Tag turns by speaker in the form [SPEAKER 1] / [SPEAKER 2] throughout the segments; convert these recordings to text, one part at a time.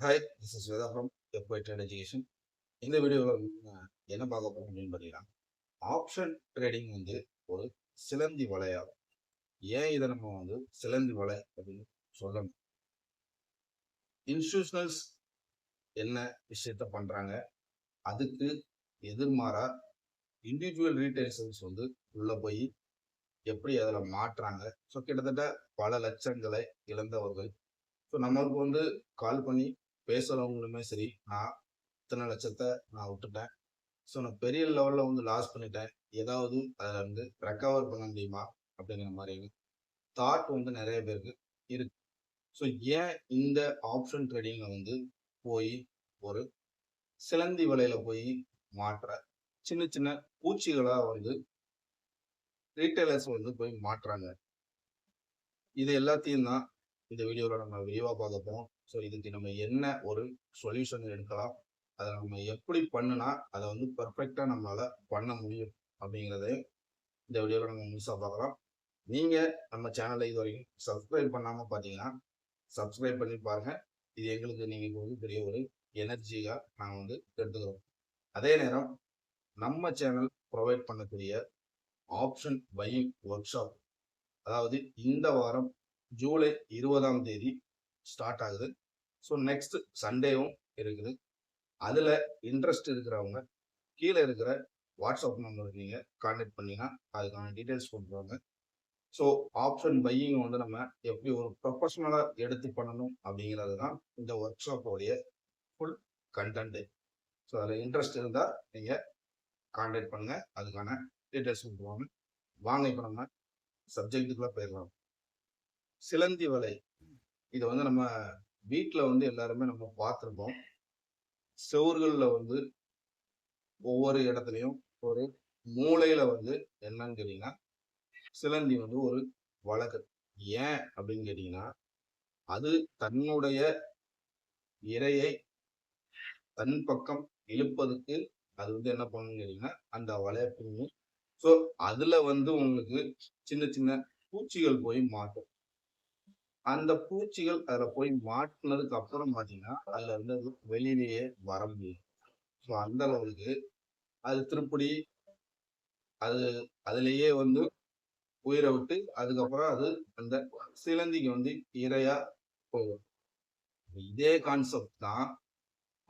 [SPEAKER 1] Hi this is Veda from எக்வைட்டட் education இந்த வீடியோவில் என்ன பார்க்க போகிறோம் அப்படின்னு பார்த்தீங்கன்னா ஆப்ஷன் ட்ரேடிங் வந்து ஒரு சிலந்தி வலையாகும் ஏன் இதை நம்ம வந்து சிலந்தி வலை அப்படின்னு சொல்லணும்? இன்ஸ்டியூஷனல்ஸ் என்ன விஷயத்த பண்ணுறாங்க அதுக்கு எதிர்மாறா இண்டிவிஜுவல் ரீட்டைல்ஸர்ஸ் வந்து உள்ளே போய் எப்படி அதில் மாற்றுறாங்க ஸோ கிட்டத்தட்ட பல லட்சங்களை இழந்தவர்கள். ஸோ நம்மளுக்கு வந்து கால் பண்ணி பேசுகிறவங்களுமே சரி நான் இத்தனை லட்சத்தை நான் விட்டுட்டேன். ஸோ நான் பெரிய லெவலில் வந்து லாஸ் பண்ணிட்டேன். ஏதாவது அதில் வந்து ரெக்கவர் பண்ண முடியுமா? அப்படிங்கிற மாதிரி தாட் வந்து நிறைய பேருக்கு இருக்கு. ஸோ ஏன் இந்த ஆப்ஷன் ட்ரேடிங்கில் வந்து போய் ஒரு சிலந்தி வலையில போய் மாற்ற சின்ன சின்ன பூச்சிகளாக வந்து ரீட்டைலர்ஸ் வந்து போய் மாற்றுறாங்க இது எல்லாத்தையும் தான் இந்த வீடியோவில் நம்ம விரிவாக பார்க்க போகிறோம் ஸோ இதுக்கு நம்ம என்ன ஒரு சொல்யூஷன் எடுக்கலாம்? அதை நம்ம எப்படி பண்ணுனா அதை வந்து பர்ஃபெக்டாக நம்மளால் பண்ண முடியும் அப்படிங்கிறதையும் இந்த வீடியோவில் நம்ம முழுசாக பார்க்கலாம். நீங்கள் நம்ம சேனலை இது வரைக்கும் சப்ஸ்கிரைப் பண்ணாமல் பார்த்தீங்கன்னா சப்ஸ்கிரைப் பண்ணி பாருங்கள் இது எங்களுக்கு நீங்கள் வந்து பெரிய ஒரு எனர்ஜியாக நாங்கள் வந்து எடுத்துக்கிறோம். அதே நேரம் நம்ம சேனல் ப்ரொவைட் பண்ணக்கூடிய ஆப்ஷன் பையிங் ஒர்க் ஷாப் அதாவது இந்த வாரம் ஜூலை இருபதாம் தேதி ஸ்டார்ட் ஆகுது. ஸோ நெக்ஸ்ட் சண்டேவும் இருக்குது. அதில் இன்ட்ரெஸ்ட் இருக்கிறவங்க கீழே இருக்கிற வாட்ஸ்அப் நம்பருக்கு நீங்கள் கான்டாக்ட் பண்ணிங்கன்னா அதுக்கான டீட்டெயில்ஸ் கொடுத்துருவாங்க. ஸோ ஆப்ஷன் பையிங் வந்து நம்ம எப்படி ஒரு ப்ரொஃபஷனலாக எடுத்து பண்ணணும் அப்படிங்கிறது தான் இந்த ஒர்க் ஷாப்போடைய ஃபுல் கண்டென்ட்டு ஸோ அதில் இன்ட்ரெஸ்ட் இருந்தால் நீங்கள் கான்டாக்ட் பண்ணுங்கள் அதுக்கான டீட்டெயில்ஸ் கொடுத்துருவாங்க. வாங்க இப்போ நம்ம சப்ஜெக்டுக்குள்ளே போயிடலாம். சிலந்தி வலை. இதை வந்து நம்ம வீட்டில் வந்து எல்லாருமே நம்ம பார்த்துருப்போம். செவர்களில் வந்து ஒவ்வொரு இடத்துலையும் ஒரு மூளையில வந்து என்னன்னு கேட்டிங்கன்னா சிலந்தி வந்து ஒரு வழக்கு. ஏன் அப்படின்னு கேட்டிங்கன்னா அது தன்னுடைய இரையை தன் பக்கம் இழுப்பதுக்கு அது வந்து என்ன பண்ணுன்னு கேட்டிங்கன்னா அந்த வலையை பின்னி ஸோ அதில் வந்து உங்களுக்கு சின்ன சின்ன பூச்சிகள் போய் மாட்டும். அந்த பூச்சிகள் அதில் போய் மாட்டினதுக்கு அப்புறம் பாத்தீங்கன்னா அதில் இருந்து வெளியிலேயே வர முடியும் ஸோ அந்த அளவுக்கு அது திருப்படி அது அதுலேயே வந்து உயிரை விட்டு அதுக்கப்புறம் அது அந்த சிலந்திக்கு வந்து இரையா போகும். இதே கான்செப்ட் தான்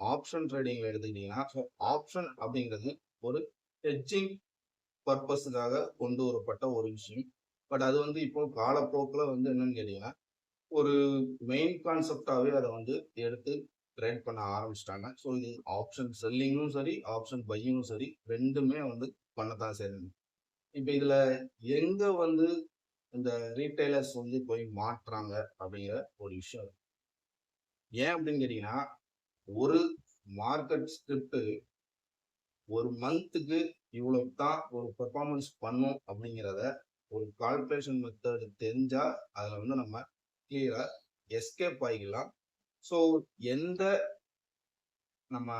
[SPEAKER 1] ஆப்ஷன் ட்ரேடிங்ல எடுத்துக்கிட்டீங்கன்னா ஸோ ஆப்ஷன் அப்படிங்கிறது ஒரு ஹெட்ஜிங் பர்பஸுக்காக கொண்டு வரப்பட்ட ஒரு விஷயம். பட் அது வந்து இப்போ காலப்போக்கில் வந்து என்னன்னு கேட்டீங்கன்னா ஒரு மெயின் கான்செப்டாகவே அதை வந்து எடுத்து ட்ரேட் பண்ண ஆரம்பிச்சிட்டாங்க. ஸோ இது ஆப்ஷன் செல்லிங்கும் சரி ஆப்ஷன் பையிங்கும் சரி ரெண்டுமே வந்து பண்ணத்தான் செய்யணும் இப்போ இதில் எங்கே வந்து இந்த ரீட்டைலர்ஸ் வந்து போய் மாற்றுறாங்க அப்படிங்கிற ஒரு விஷயம் ஏன் அப்படின்னு கேட்டிங்கன்னா ஒரு மார்க்கெட் ஸ்கிரிப்ட் ஒரு மந்த்துக்கு இவ்வளோ தான் ஒரு பெர்ஃபார்மன்ஸ் பண்ணும் அப்படிங்கிறத ஒரு கால்குலேஷன் மெத்தட் தெரிஞ்சால் அதில் வந்து நம்ம கிளியரா எஸ்கேப் ஆகிக்கலாம் ஸோ எந்த நம்ம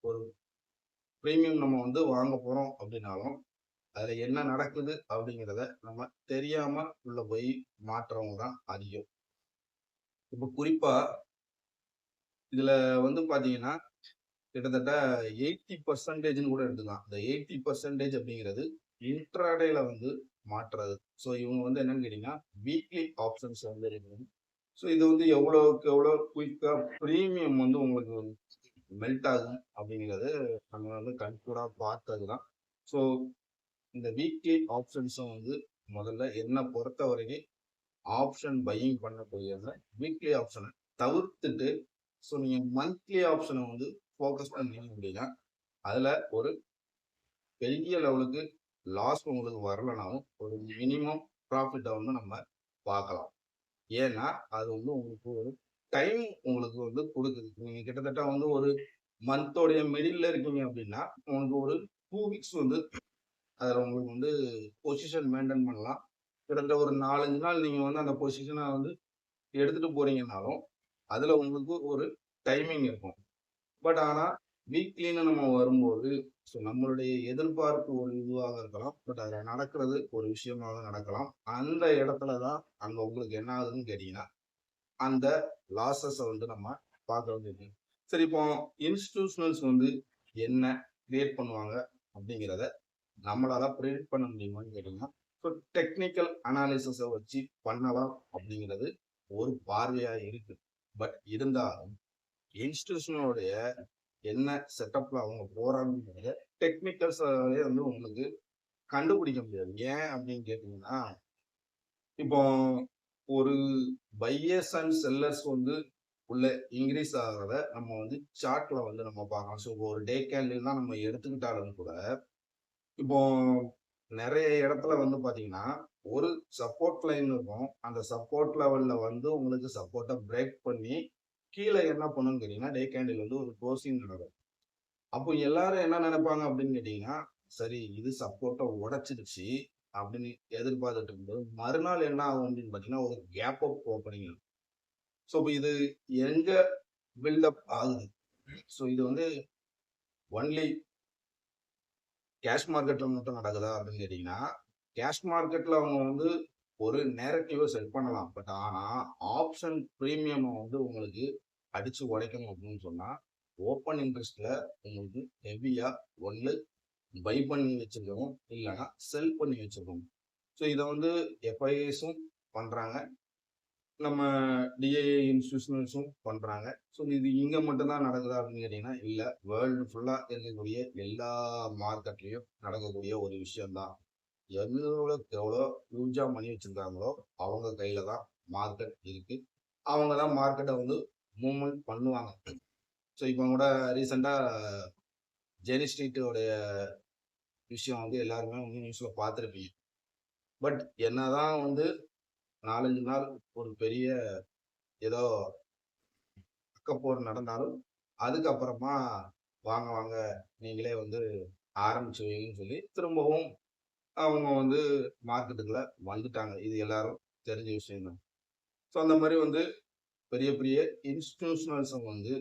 [SPEAKER 1] ஒரு ப்ரீமியம் நம்ம வந்து வாங்க போகிறோம் அப்படின்னாலும் அதில் என்ன நடக்குது அப்படிங்கிறத நம்ம தெரியாமல் உள்ளே போய் மாற்றுறவங்க தான் அதிகம். இப்போ குறிப்பாக இதில் வந்து பார்த்தீங்கன்னா கிட்டத்தட்ட எயிட்டி பர்சன்டேஜ்னு கூட எடுத்துக்கலாம். இந்த எயிட்டி பர்சன்டேஜ் அப்படிங்கிறது இன்ட்ராடேல வந்து மாற்றுறது. ஸோ இவங்க வந்து என்னன்னு கேட்டிங்கன்னா வீக்லி ஆப்ஷன்ஸ் வந்து இருக்குது ஸோ இது வந்து எவ்வளோக்கு எவ்வளோ குயிக்காக ப்ரீமியம் வந்து உங்களுக்கு மெல்ட் ஆகும் அப்படிங்கிறது நம்ம வந்து கண்கூடாக பார்த்தது தான் ஸோ இந்த வீக்லி ஆப்ஷன்ஸும் வந்து முதல்ல என்ன பொறுத்த வரைக்கும் ஆப்ஷன் பையிங் பண்ணக்கூடியதில் வீக்லி ஆப்ஷனை தவிர்த்துட்டு ஸோ நீங்கள் மந்த்லி ஆப்ஷனை வந்து ஃபோக்கஸ் பண்ணீங்க அப்படின்னா அதில் ஒரு பெரிய லெவலுக்கு லாஸ் உங்களுக்கு வரலனாலும் ஒரு மினிமம் ப்ராஃபிட்டை வந்து நம்ம பார்க்கலாம். ஏன்னா அது வந்து உங்களுக்கு ஒரு டைம் உங்களுக்கு வந்து கொடுக்குது. நீங்கள் கிட்டத்தட்ட வந்து ஒரு மந்தோடைய மிடில் இருக்கீங்க அப்படின்னா உங்களுக்கு ஒரு டூ வீக்ஸ் வந்து அதில் உங்களுக்கு வந்து பொசிஷன் மெயின்டைன் பண்ணலாம். கிட்டத்தட்ட ஒரு நாலஞ்சு நாள் நீங்கள் வந்து அந்த பொசிஷனை வந்து எடுத்துகிட்டு போறீங்கனாலும் அதில் உங்களுக்கு ஒரு டைமிங் இருக்கும். பட் ஆனால் வீக்லின்னு நம்ம வரும்போது ஸோ நம்மளுடைய எதிர்பார்ப்பு ஒரு இதுவாக இருக்கலாம். பட் அதில் நடக்கிறது ஒரு விஷயமாக நடக்கலாம். அந்த இடத்துல தான் அங்கே உங்களுக்கு என்ன ஆகுதுன்னு கேட்டிங்கன்னா அந்த லாசஸை வந்து நம்ம பார்க்கறது சரி இப்போ இன்ஸ்டிடியூஷனல்ஸ் வந்து என்ன கிரியேட் பண்ணுவாங்க அப்படிங்கிறத நம்மளால ப்ரிடிக்ட் பண்ண முடியுமான்னு கேட்டிங்கன்னா ஸோ டெக்னிக்கல் அனாலிசிஸை வச்சு பண்ணலாம் அப்படிங்கிறது ஒரு பார்வையாக இருக்குது பட் இருந்தாலும் இன்ஸ்டிடியூஷனோடைய என்ன செட்டப்ல அவங்க போறாங்கிறது டெக்னிக்கல்ஸாலே வந்து உங்களுக்கு கண்டுபிடிக்க முடியாது. ஏன் அப்படின்னு கேட்டீங்கன்னா இப்போ ஒரு பையர்ஸ் அண்ட் செல்லர்ஸ் வந்து உள்ள இன்க்ரீஸ் ஆகிறத நம்ம வந்து சார்ட்ல வந்து நம்ம பார்க்கலாம். ஸோ ஒரு டே கேண்டில் தான் நம்ம எடுத்துக்கிட்டாலும் கூட இப்போ நிறைய இடத்துல வந்து பார்த்தீங்கன்னா ஒரு சப்போர்ட் லைன் இருக்கும். அந்த சப்போர்ட் லெவலில் வந்து உங்களுக்கு சப்போர்ட்டை பிரேக் பண்ணி கீழே என்ன பண்ணுன்னு கேட்டீங்கன்னா டே கேண்டில் வந்து ஒரு க்ளோசிங் நடக்கும். அப்போ எல்லாரும் என்ன நினைப்பாங்க அப்படின்னு கேட்டீங்கன்னா சரி இது சப்போர்ட்டை உடைச்சிடுச்சு அப்படின்னு எதிர்பார்த்துட்டு இருக்கும்போது மறுநாள் என்ன ஆகும் அப்படின்னு பார்த்தீங்கன்னா ஒரு கேப் அப் ஓப்பனிங் ஸோ இப்போ இது எங்க பில்டப் ஆகுது? ஸோ இது வந்து ஒன்லி கேஷ் மார்க்கெட்டில் மட்டும் நடக்குதா அப்படின்னு கேட்டீங்கன்னா கேஷ் மார்க்கெட்டில் அவங்க வந்து ஒரு நேரட்டிவை செட் பண்ணலாம். பட் ஆனால் ஆப்ஷன் ப்ரீமியம் வந்து உங்களுக்கு அடித்து உடைக்கணும் அப்படின்னு சொன்னால் ஓப்பன் இன்ட்ரெஸ்ட்டில் உங்களுக்கு ஹெவியாக ஒன்று பை பண்ணி வச்சுருக்கோம் இல்லைன்னா செல் பண்ணி வச்சுருக்கோம் ஸோ இதை வந்து எஃப்ஐஎஸும் பண்ணுறாங்க நம்ம டிஐஏ இன்ஸ்டியூஷனல்ஸும் பண்ணுறாங்க ஸோ இது இங்கே மட்டும்தான் நடக்குதா அப்படின்னு கேட்டிங்கன்னா இல்லை வேர்ல்டு ஃபுல்லாக இருக்கக்கூடிய எல்லா மார்க்கெட்லேயும் நடக்கக்கூடிய ஒரு விஷயம்தான். எவ்வளோக்கு எவ்வளோ யூஜா மணி வச்சுருக்காங்களோ அவங்க கையில் தான் மார்க்கெட் இருக்குது அவங்க தான் மார்க்கெட்டை வந்து மூவ்மெண்ட் பண்ணுவாங்க. ஸோ இப்போ கூட ரீசெண்டாக ஜெனி ஸ்ட்ரீட்டோடைய விஷயம் வந்து எல்லாருமே வந்து நியூஸில் பார்த்துருப்பீங்க. பட் என்ன தான் வந்து நாலஞ்சு நாள் ஒரு பெரிய ஏதோ அக்கப்போர் நடந்தாலும் அதுக்கப்புறமா வாங்க வாங்க நீங்களே வந்து ஆரம்பிச்சு வைங்கன்னு சொல்லி திரும்பவும் அவங்க வந்து மார்க்கெட்டுக்குள்ள வந்துட்டாங்க. இது எல்லாரும் தெரிஞ்ச விஷயம் தான் ஸோ அந்த மாதிரி வந்து பெரிய பெரிய இன்ஸ்டிடியூஷனல்ஸும் வந்து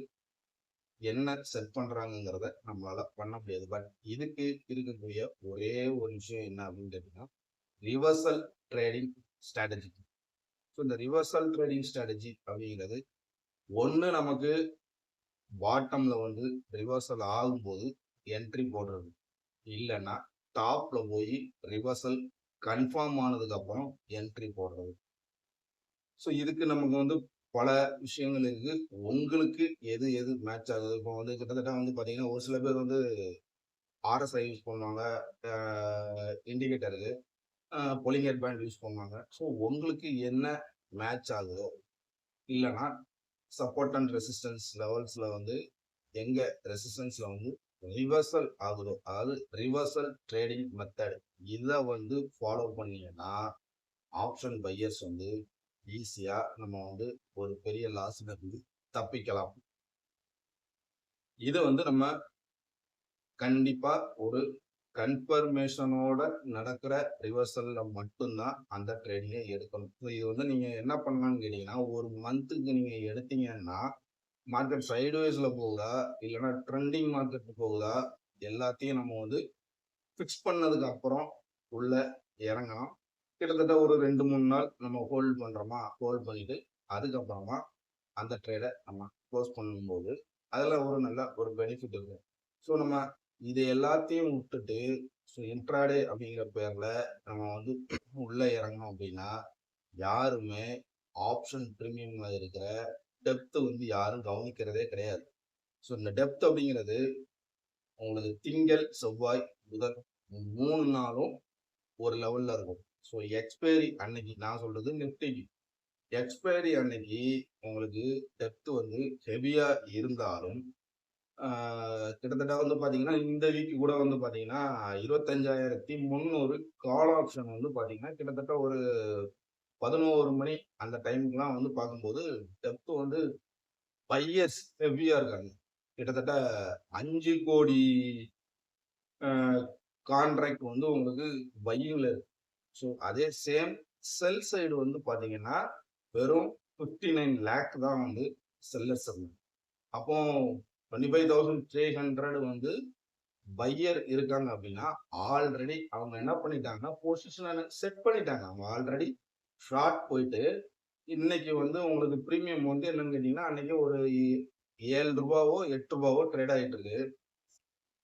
[SPEAKER 1] என்ன செட் பண்ணுறாங்கங்கிறத நம்மளால பண்ண முடியாது. பட் இதுக்கு இருக்கக்கூடிய ஒரே ஒரு விஷயம் என்ன அப்படின்னு கேட்டிங்கன்னா ரிவர்சல் ட்ரேடிங் ஸ்ட்ராட்டஜி ஸோ இந்த ரிவர்சல் ட்ரேடிங் ஸ்ட்ராட்டஜி அப்படிங்கிறது ஒன்று நமக்கு பாட்டமில் வந்து ரிவர்சல் ஆகும்போது என்ட்ரி போடுறது. இல்லைன்னா டாப்பில் போய் ரிவர்சல் கன்ஃபார்ம் ஆனதுக்கு அப்புறம் என்ட்ரி போடுறது. ஸோ இதுக்கு நமக்கு வந்து பல விஷயங்கள் இருக்கு. உங்களுக்கு எது எது மேட்ச் ஆகுது? இப்போ வந்து கிட்டத்தட்ட வந்து பார்த்தீங்கன்னா ஒரு சில பேர் வந்து ஆர்எஸ்ஐ யூஸ் பண்ணுவாங்க. இண்டிகேட்டருக்கு பொலிங்கேட் பேண்ட் யூஸ் பண்ணுவாங்க. ஸோ உங்களுக்கு என்ன மேட்ச் ஆகுதோ இல்லைன்னா சப்போர்ட் அண்ட் ரெசிஸ்டன்ஸ் லெவல்ஸில் வந்து எங்கே ரெசிஸ்டன்ஸில் வந்து ரிவர்சல் ஆகுதோ? அதாவது ரிவர்சல் ட்ரேடிங் மெத்தட் இதை வந்து ஃபாலோ பண்ணீங்கன்னா ஆப்ஷன் பையர்ஸ் வந்து ஈஸியாக நம்ம வந்து ஒரு பெரிய லாஸில் இருந்து தப்பிக்கலாம். இதை வந்து நம்ம கண்டிப்பாக ஒரு கன்ஃபர்மேஷனோட நடக்கிற ரிவர்சல்ல மட்டும்தான் அந்த ட்ரேடிங்கை எடுக்கணும். ஸோ இது வந்து நீங்கள் என்ன பண்ணலாம்னு கேட்டிங்கன்னா ஒரு மந்த்துக்கு நீங்கள் எடுத்தீங்கன்னா மார்க்கெட் சைடுவேஸில் போகுதா? இல்லைன்னா ட்ரெண்டிங் மார்க்கெட் போகுதா? எல்லாத்தையும் நம்ம வந்து ஃபிக்ஸ் பண்ணதுக்கு அப்புறம் உள்ள இறங்கலாம். கிட்டத்தட்ட ஒரு ரெண்டு மூணு நாள் நம்ம ஹோல்ட் பண்ணுறோமா ஹோல்ட் பண்ணிட்டு அதுக்கப்புறமா அந்த ட்ரேடை நம்ம க்ளோஸ் பண்ணும்போது அதில் ஒரு நல்ல ஒரு பெனிஃபிட் இருக்கு. ஸோ நம்ம இது எல்லாத்தையும் விட்டுட்டு ஸோ இன்ட்ராடே அப்படிங்கிற பேரில் நம்ம வந்து உள்ளே இறங்கணும் அப்படின்னா யாருமே ஆப்ஷன் ப்ரீமியமில் இருக்கிற டெப்த்து வந்து யாரும் கவனிக்கிறதே கிடையாது. ஸோ இந்த டெப்த் அப்படிங்கிறது உங்களுக்கு திங்கள் செவ்வாய் புதன் மூணு நாளும் ஒரு லெவலில் இருக்கும். ஸோ எக்ஸ்பைரி அன்னைக்கு நான் சொல்றது நிஃப்டிக்கு எக்ஸ்பைரி அன்னைக்கு உங்களுக்கு டெப்த் வந்து ஹெவியாக இருந்தாலும் கிட்டத்தட்ட வந்து பார்த்தீங்கன்னா இந்த வீக் கூட வந்து பார்த்தீங்கன்னா இருபத்தஞ்சாயிரத்தி முந்நூறு கால் ஆப்ஷன் வந்து பார்த்தீங்கன்னா கிட்டத்தட்ட ஒரு பதினோரு மணி அந்த டைமுக்குலாம் வந்து பார்க்கும்போது டெப்த் வந்து பையர்ஸ் ஹெவியாக இருக்காங்க. கிட்டத்தட்ட அஞ்சு கோடி கான்ட்ராக்ட் வந்து உங்களுக்கு பையிங்ல இருக்கு. ஸோ அதே சேம் செல் சைடு வந்து பார்த்தீங்கன்னா வெறும் ஃபிஃப்டி நைன் லேக் தான் வந்து செல்லர்ஸ் அப்போ twenty five thousand three hundred வந்து பையர் இருக்காங்க அப்படின்னா ஆல்ரெடி அவங்க என்ன பண்ணிட்டாங்கன்னா பொசிஷனை செட் பண்ணிட்டாங்க. அவங்க ஆல்ரெடி ஷார்ட் போயிட்டு இன்னைக்கு வந்து உங்களுக்கு ப்ரீமியம் வந்து என்னன்னு கேட்டீங்கன்னா அன்னைக்கு ஒரு ஏழு ரூபாவோ எட்டு ரூபாவோ ட்ரேட் ஆகிட்டு இருக்கு.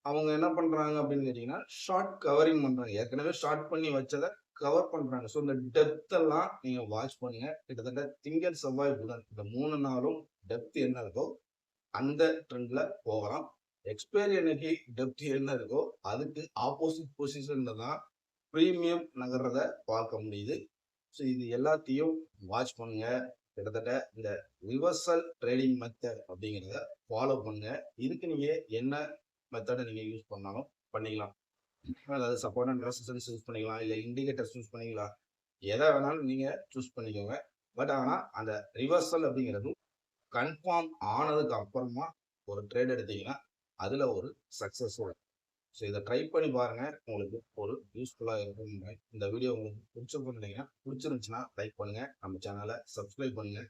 [SPEAKER 1] அவங்க என்ன பண்ணுறாங்க அப்படின்னு கேட்டிங்கன்னா ஷார்ட் கவரிங் பண்ணுறாங்க ஏற்கனவே ஷார்ட் பண்ணி வச்சதை கவர் பண்ணுறாங்க ஸோ இந்த டெப்த்தெல்லாம் நீங்கள் வாட்ச் பண்ணுங்க. கிட்டத்தட்ட திங்கள் செவ்வாய் புதன் இந்த மூணு நாளும் டெப்த் என்ன இருக்கோ அந்த ட்ரெண்டில் போகலாம். எக்ஸ்பைரி அன்னைக்கு டெப்த் என்ன இருக்கோ அதுக்கு ஆப்போசிட் பொசிஷனில் தான் ப்ரீமியம் நகர்றத பார்க்க முடியுது. ஸோ இது எல்லாத்தையும் வாட்ச் பண்ணுங்க. கிட்டத்தட்ட இந்த ரிவர்சல் ட்ரேடிங் மெத்தட் அப்படிங்கிறத ஃபாலோ பண்ணுங்க. இதுக்கு நீங்கள் என்ன மெத்தடை நீங்கள் யூஸ் பண்ணாலும் பண்ணிக்கலாம். அதாவது சப்போர்ட் அண்ட் ரெசிஸ்டன்ஸ் யூஸ் பண்ணிக்கலாம். இல்லை இண்டிகேட்டர்ஸ் யூஸ் பண்ணிக்கலாம். எதை வேணாலும் நீங்கள் சூஸ் பண்ணிக்கோங்க. பட் ஆனால் அந்த ரிவர்சல் அப்படிங்கிறதும் கன்ஃபார்ம் ஆனதுக்கு அப்புறமா ஒரு ட்ரேட் எடுத்தீங்கன்னா அதில் ஒரு சக்ஸஸ்ஃபுல் ஸோ இதை ட்ரை பண்ணி பாருங்கள் உங்களுக்கு ஒரு யூஸ்ஃபுல்லாக இருக்கும். இந்த வீடியோ உங்களுக்கு பிடிச்சிருக்குன்னு நினைக்கிறேன் பிடிச்சிருந்துச்சுன்னா லைக் பண்ணுங்கள் நம்ம சேனலை சப்ஸ்கிரைப் பண்ணுங்கள்